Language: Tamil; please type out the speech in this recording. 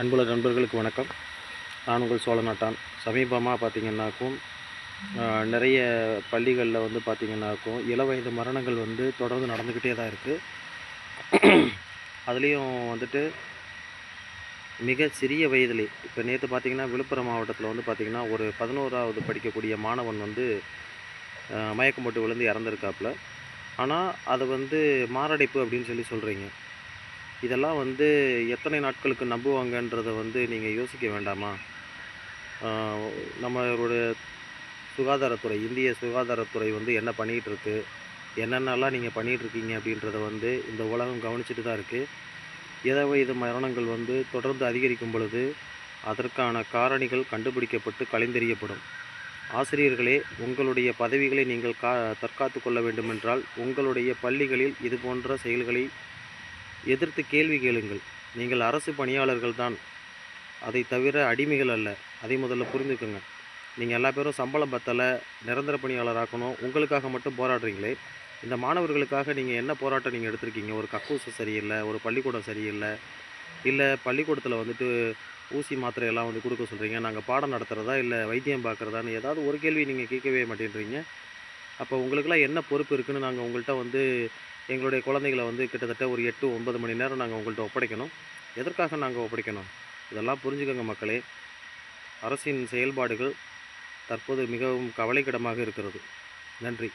அன்புள்ள நண்பர்களுக்கு வணக்கம். நான் உங்கள் சோழநாட்டான். சமீபமாக பார்த்தீங்கன்னாக்கும் நிறைய பள்ளிகளில் வந்து பார்த்திங்கன்னாக்கும் இளவயது மரணங்கள் வந்து தொடர்ந்து நடந்துக்கிட்டே தான் இருக்குது அதுலேயும் வந்துட்டு மிக சிறிய வயதிலே இப்போ நேற்று பார்த்திங்கன்னா விழுப்புரம் மாவட்டத்தில் வந்து பார்த்திங்கன்னா ஒரு பதினோராவது படிக்கக்கூடிய மாணவன் வந்து மயக்கம் போட்டு விழுந்து இறந்துருக்காப்புல ஆனால் அதை வந்து மாரடைப்பு அப்படின்னு சொல்லி சொல்கிறீங்க இதெல்லாம் வந்து எத்தனை நாட்களுக்கு நம்புவாங்கன்றதை வந்து நீங்கள் யோசிக்க வேண்டாமா? நம்மளுடைய சுகாதாரத்துறை இந்திய சுகாதாரத்துறை வந்து என்ன பண்ணிகிட்டு இருக்கு என்னென்னலாம் நீங்கள் பண்ணிகிட்டு இருக்கீங்க அப்படின்றத வந்து இந்த உலகம் கவனிச்சுட்டு தான் இருக்குது இளவயது மரணங்கள் வந்து தொடர்ந்து அதிகரிக்கும் பொழுது அதற்கான காரணிகள் கண்டுபிடிக்கப்பட்டு கலைந்தெறியப்படும் ஆசிரியர்களே உங்களுடைய பதவிகளை நீங்கள் கா தற்காத்து கொள்ள வேண்டுமென்றால் உங்களுடைய பள்ளிகளில் இது போன்ற செயல்களை எதிர்த்து கேள்வி கேளுங்கள். நீங்கள் அரசு பணியாளர்கள் தான் அதை தவிர அடிமைகள் அல்ல. அதை முதல்ல புரிந்துக்குங்க. நீங்கள் எல்லா பேரும் சம்பளம் பத்தலை நிரந்தர பணியாளராக்கணும் உங்களுக்காக மட்டும் போராடுறீங்களே. இந்த மாணவர்களுக்காக நீங்கள் என்ன போராட்டம் நீங்கள் எடுத்திருக்கீங்க? ஒரு கக்கூசு சரியில்லை ஒரு பள்ளிக்கூடம் சரியில்லை இல்லை பள்ளிக்கூடத்தில் வந்துட்டு ஊசி மாத்திரையெல்லாம் வந்து கொடுக்க சொல்கிறீங்க நாங்கள் பாடம் நடத்துகிறதா இல்லை வைத்தியம் பார்க்குறதான்னு ஏதாவது ஒரு கேள்வி நீங்கள் கேட்கவே மாட்டேன்றீங்க. அப்போ உங்களுக்கெல்லாம் என்ன பொறுப்பு இருக்குன்னு நாங்கள் உங்கள்கிட்ட வந்து எங்களுடைய குழந்தைகளை வந்து கிட்டத்தட்ட ஒரு எட்டு ஒன்பது மணி நேரம் நாங்கள் உங்கள்கிட்ட ஒப்படைக்கணும். எதற்காக நாங்கள் ஒப்படைக்கணும்? இதெல்லாம் புரிஞ்சுக்கோங்க மக்களே. அரசின் செயல்பாடுகள் தற்போது மிகவும் கவலைக்கிடமாக இருக்கிறது. நன்றி.